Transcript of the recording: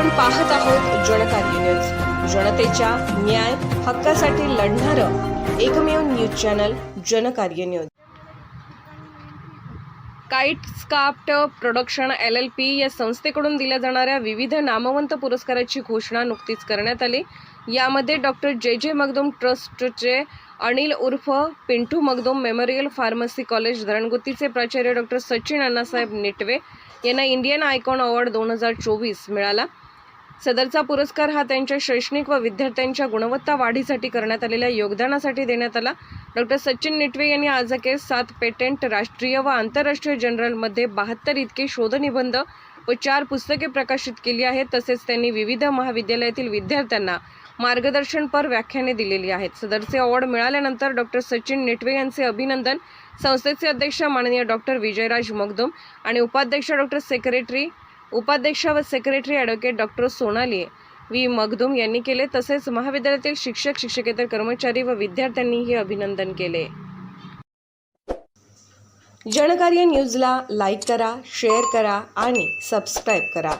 आपण पाहत आहोत जनकार्य न्यूज. जनतेच्या न्याय हक्कासाठी लढणारं एकमेव news channel Janakarya news. Kite स्काप्ट production L L P या संस्थेकडून दिल्या जाणाऱ्या विविध नामवंत पुरस्काराची घोषणा नुकतीच करण्यात आली. यामध्ये डॉक्टर जे जे मगदुम ट्रस्टचे अनिल उर्फ Pintu Magdum memorial pharmacy college धरणगुतीचे प्राचार्य डॉक्टर सचिन अण्णासाहेब निटवे यांना इंडियन आयकॉन अवॉर्ड दोन हजार चोवीस मिळाला. सदरचा पुरस्कार हा त्यांच्या शैक्षणिक व विद्यार्थ्यांच्या गुणवत्ता वाढीसाठी करण्यात आलेल्या योगदानासाठी देण्यात आला. डॉक्टर सचिन निटवे यांनी आज अखेर सात पेटेंट राष्ट्रीय व आंतरराष्ट्रीय जर्नलमध्ये बहात्तर इतके शोधनिबंध व चार पुस्तके प्रकाशित केली आहेत. तसेच त्यांनी विविध महाविद्यालयातील विद्यार्थ्यांना मार्गदर्शनपर व्याख्याने दिलेली आहेत. सदरचे अवॉर्ड मिळाल्यानंतर डॉक्टर सचिन निटवे यांचे अभिनंदन संस्थेचे अध्यक्ष माननीय डॉक्टर विजयराज मगदुम आणि उपाध्यक्ष डॉक्टर सेक्रेटरी उपाध्यक्ष व secretary advocate doctor Sonali V. Magdum यांनी केले. तसेच महाविद्यालयातील शिक्षक शिक्षकेतर कर्मचारी व विद्यार्थ्यांनीही अभिनंदन केले. जनकार्य न्यूजला लाईक करा शेअर करा आणि सबस्क्राईब करा.